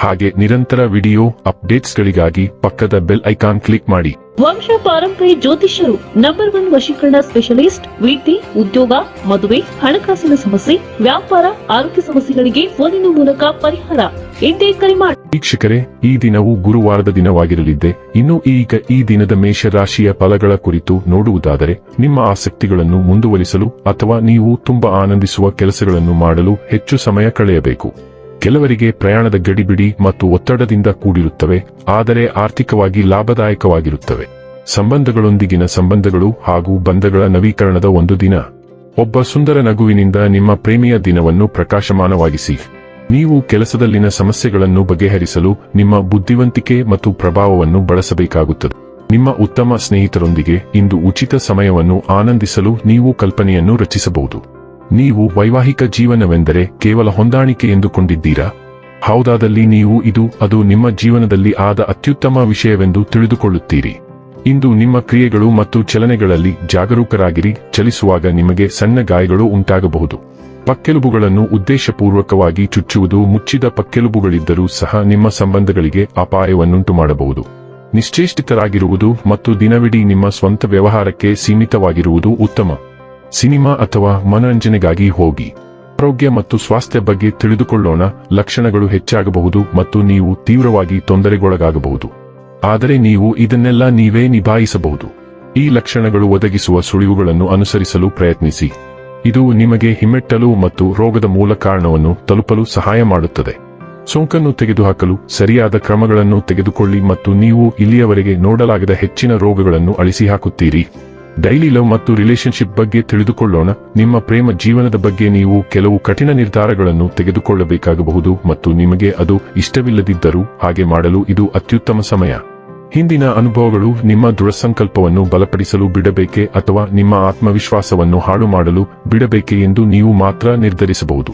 ಹಾಗೆ ನಿರಂತರ ವಿಡಿಯೋ ಅಪ್ಡೇಟ್ಸ್ಗಳಿಗಾಗಿ ಪಕ್ಕದ ಬೆಲ್ ಐಕಾನ್ ಕ್ಲಿಕ್ ಮಾಡಿ. ವಂಶ ಪಾರಂಪರಿ ಜ್ಯೋತಿಷ್ಯರು ನಂಬರ್ ಒನ್ ವಶೀಕರಣ ಸ್ಪೆಷಲಿಸ್ಟ್ ವೃತ್ತಿ ಉದ್ಯೋಗ ಮದುವೆ ಹಣಕಾಸಿನ ಸಮಸ್ಯೆ ವ್ಯಾಪಾರ ಆರೋಗ್ಯ ಸಮಸ್ಯೆಗಳಿಗೆ ಫೋನಿನ ಮೂಲಕ ಪರಿಹಾರ. ಎಂದೇ ಕರೆ ಮಾಡಿ ವೀಕ್ಷಕರೇ ಈ ದಿನವು ಗುರುವಾರದ ದಿನವಾಗಿರಲಿದೆ ಇನ್ನು ಈಗ ಈ ದಿನದ ಮೇಷರಾಶಿಯ ಫಲಗಳ ಕುರಿತು ನೋಡುವುದಾದರೆ ನಿಮ್ಮ ಆಸಕ್ತಿಗಳನ್ನು ಮುಂದುವರಿಸಲು ಅಥವಾ ನೀವು ತುಂಬಾ ಆನಂದಿಸುವ ಕೆಲಸಗಳನ್ನು ಮಾಡಲು ಹೆಚ್ಚು ಸಮಯ ಕಳೆಯಬೇಕು. ಕೆಲವರಿಗೆ ಪ್ರಯಾಣದ ಗಡಿಬಿಡಿ ಮತ್ತು ಒತ್ತಡದಿಂದ ಕೂಡಿರುತ್ತವೆ, ಆದರೆ ಆರ್ಥಿಕವಾಗಿ ಲಾಭದಾಯಕವಾಗಿರುತ್ತವೆ. ಸಂಬಂಧಗಳೊಂದಿಗಿನ ಸಂಬಂಧಗಳು ಹಾಗೂ ಬಂಧಗಳ ನವೀಕರಣದ ಒಂದು ದಿನ. ಒಬ್ಬ ಸುಂದರ ನಗುವಿನಿಂದ ನಿಮ್ಮ ಪ್ರೇಮಿಯ ದಿನವನ್ನು ಪ್ರಕಾಶಮಾನವಾಗಿಸಿ. ನೀವು ಕೆಲಸದಲ್ಲಿನ ಸಮಸ್ಯೆಗಳನ್ನು ಬಗೆಹರಿಸಲು ನಿಮ್ಮ ಬುದ್ಧಿವಂತಿಕೆ ಮತ್ತು ಪ್ರಭಾವವನ್ನು ಬಳಸಬೇಕಾಗುತ್ತದೆ. ನಿಮ್ಮ ಉತ್ತಮ ಸ್ನೇಹಿತರೊಂದಿಗೆ ಇಂದು ಉಚಿತ ಸಮಯವನ್ನು ಆನಂದಿಸಲು ನೀವು ಕಲ್ಪನೆಯನ್ನು ರಚಿಸಬಹುದು. ನೀವು ವೈವಾಹಿಕ ಜೀವನವೆಂದರೆ ಕೇವಲ ಹೊಂದಾಣಿಕೆ ಎಂದುಕೊಂಡಿದ್ದೀರಾ? ಹೌದಾದಲ್ಲಿ ನೀವು ಇದು, ಅದು ನಿಮ್ಮ ಜೀವನದಲ್ಲಿ ಆದ ಅತ್ಯುತ್ತಮ ವಿಷಯವೆಂದು ತಿಳಿದುಕೊಳ್ಳುತ್ತೀರಿ. ಇಂದು ನಿಮ್ಮ ಕ್ರಿಯೆಗಳು ಮತ್ತು ಚಲನೆಗಳಲ್ಲಿ ಜಾಗರೂಕರಾಗಿರಿ, ಚಲಿಸುವಾಗ ನಿಮಗೆ ಸಣ್ಣ ಗಾಯಗಳು ಉಂಟಾಗಬಹುದು. ಪಕ್ಕೆಲುಬುಗಳನ್ನು ಉದ್ದೇಶಪೂರ್ವಕವಾಗಿ ಚುಚ್ಚುವುದು, ಮುಚ್ಚಿದ ಪಕ್ಕೆಲುಬುಗಳಿದ್ದರೂ ಸಹ ನಿಮ್ಮ ಸಂಬಂಧಗಳಿಗೆ ಅಪಾಯವನ್ನುಂಟು ಮಾಡಬಹುದು. ನಿಶ್ಚೇಷ್ಟಿತರಾಗಿರುವುದು ಮತ್ತು ದಿನವಿಡೀ ನಿಮ್ಮ ಸ್ವಂತ ವ್ಯವಹಾರಕ್ಕೆ ಸೀಮಿತವಾಗಿರುವುದು ಉತ್ತಮ. ಸಿನಿಮಾ ಅಥವಾ ಮನರಂಜನೆಗಾಗಿ ಹೋಗಿ. ಆರೋಗ್ಯ ಮತ್ತು ಸ್ವಾಸ್ಥ್ಯ ಬಗ್ಗೆ ತಿಳಿದುಕೊಳ್ಳೋಣ, ಲಕ್ಷಣಗಳು ಹೆಚ್ಚಾಗಬಹುದು ಮತ್ತು ನೀವು ತೀವ್ರವಾಗಿ ತೊಂದರೆಗೊಳಗಾಗಬಹುದು. ಆದರೆ ನೀವು ಇದನ್ನೆಲ್ಲ ನೀವೇ ನಿಭಾಯಿಸಬಹುದು. ಈ ಲಕ್ಷಣಗಳು ಒದಗಿಸುವ ಸುಳಿವುಗಳನ್ನು ಅನುಸರಿಸಲು ಪ್ರಯತ್ನಿಸಿ. ಇದು ನಿಮಗೆ ಹಿಮ್ಮೆಟ್ಟಲು ಮತ್ತು ರೋಗದ ಮೂಲ ಕಾರಣವನ್ನು ತಲುಪಲು ಸಹಾಯ ಮಾಡುತ್ತದೆ. ಸೋಂಕನ್ನು ತೆಗೆದುಹಾಕಲು ಸರಿಯಾದ ಕ್ರಮಗಳನ್ನು ತೆಗೆದುಕೊಳ್ಳಿ ಮತ್ತು ನೀವು ಇಲ್ಲಿಯವರೆಗೆ ನೋಡಲಾಗದ ಹೆಚ್ಚಿನ ರೋಗಗಳನ್ನು ಅಳಿಸಿಹಾಕುತ್ತೀರಿ. ಡೈಲಿ ಲವ್ ಮತ್ತು ರಿಲೇಶನ್ಶಿಪ್ ಬಗ್ಗೆ ತಿಳಿದುಕೊಳ್ಳೋಣ. ನಿಮ್ಮ ಪ್ರೇಮ ಜೀವನದ ಬಗ್ಗೆ ನೀವು ಕೆಲವು ಕಠಿಣ ನಿರ್ಧಾರಗಳನ್ನು ತೆಗೆದುಕೊಳ್ಳಬೇಕಾಗಬಹುದು ಮತ್ತು ನಿಮಗೆ ಅದು ಇಷ್ಟವಿಲ್ಲದಿದ್ದರೂ ಹಾಗೆ ಮಾಡಲು ಇದು ಅತ್ಯುತ್ತಮ ಸಮಯ. ಹಿಂದಿನ ಅನುಭವಗಳು ನಿಮ್ಮ ದೃಢಸಂಕಲ್ಪವನ್ನು ಬಲಪಡಿಸಲು ಬಿಡಬೇಕೆ ಅಥವಾ ನಿಮ್ಮ ಆತ್ಮವಿಶ್ವಾಸವನ್ನು ಹಾಳು ಮಾಡಲು ಬಿಡಬೇಕೆ ಎಂದು ನೀವು ಮಾತ್ರ ನಿರ್ಧರಿಸಬಹುದು.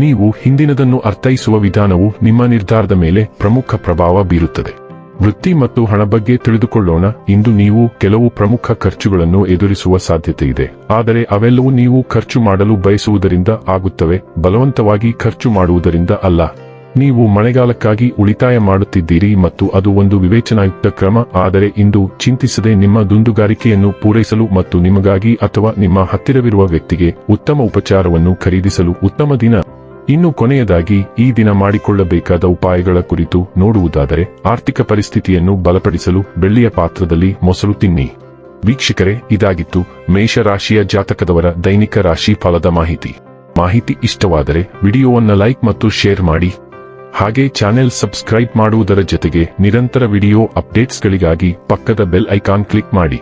ನೀವು ಹಿಂದಿನದನ್ನು ಅರ್ಥೈಸುವ ವಿಧಾನವು ನಿಮ್ಮ ನಿರ್ಧಾರದ ಮೇಲೆ ಪ್ರಮುಖ ಪ್ರಭಾವ ಬೀರುತ್ತದೆ. ವೃತ್ತಿ ಮತ್ತು ಹಣ ಬಗ್ಗೆ ತಿಳಿದುಕೊಳ್ಳೋಣ. ಇಂದು ನೀವು ಕೆಲವು ಪ್ರಮುಖ ಖರ್ಚುಗಳನ್ನು ಎದುರಿಸುವ ಸಾಧ್ಯತೆ ಇದೆ. ಆದರೆ ಅವೆಲ್ಲವೂ ನೀವು ಖರ್ಚು ಮಾಡಲು ಬಯಸುವುದರಿಂದ ಆಗುತ್ತವೆ. ಬಲವಂತವಾಗಿ ಖರ್ಚು ಮಾಡುವುದರಿಂದ ಅಲ್ಲ. ನೀವು ಮಳೆಗಾಲಕ್ಕಾಗಿ ಉಳಿತಾಯ ಮಾಡುತ್ತಿದ್ದೀರಿ ಮತ್ತು ಅದು ಒಂದು ವಿವೇಚನಾಯುಕ್ತ ಕ್ರಮ. ಆದರೆ ಇಂದು ಚಿಂತಿಸದೆ ನಿಮ್ಮ ದುಂದುಗಾರಿಕೆಯನ್ನು ಪೂರೈಸಲು ಮತ್ತು ನಿಮಗಾಗಿ ಅಥವಾ ನಿಮ್ಮ ಹತ್ತಿರವಿರುವ ವ್ಯಕ್ತಿಗೆ ಉತ್ತಮ ಉಪಚಾರವನ್ನು ಖರೀದಿಸಲು ಉತ್ತಮ ದಿನ. ಇನ್ನು ಕೊನೆಯದಾಗಿ ಈ ದಿನ ಮಾಡಿಕೊಳ್ಳಬೇಕಾದ ಉಪಾಯಗಳ ಕುರಿತು ನೋಡುವುದಾದರೆ ಆರ್ಥಿಕ ಪರಿಸ್ಥಿತಿಯನ್ನು ಬಲಪಡಿಸಲು ಬೆಳ್ಳಿಯ ಪಾತ್ರದಲ್ಲಿ ಮೊಸರು ತಿನ್ನಿ. ವೀಕ್ಷಕರೇ, ಇದಾಗಿತ್ತು ಮೇಷರಾಶಿಯ ಜಾತಕದವರ ದೈನಿಕ ರಾಶಿ ಫಲದ ಮಾಹಿತಿ. ಮಾಹಿತಿ ಇಷ್ಟವಾದರೆ ವಿಡಿಯೋವನ್ನು ಲೈಕ್ ಮತ್ತು ಶೇರ್ ಮಾಡಿ. ಹಾಗೆ ಚಾನೆಲ್ ಸಬ್ಸ್ಕ್ರೈಬ್ ಮಾಡುವುದರ ಜೊತೆಗೆ ನಿರಂತರ ವಿಡಿಯೋ ಅಪ್ಡೇಟ್ಸ್ಗಳಿಗಾಗಿ ಪಕ್ಕದ ಬೆಲ್ ಐಕಾನ್ ಕ್ಲಿಕ್ ಮಾಡಿ.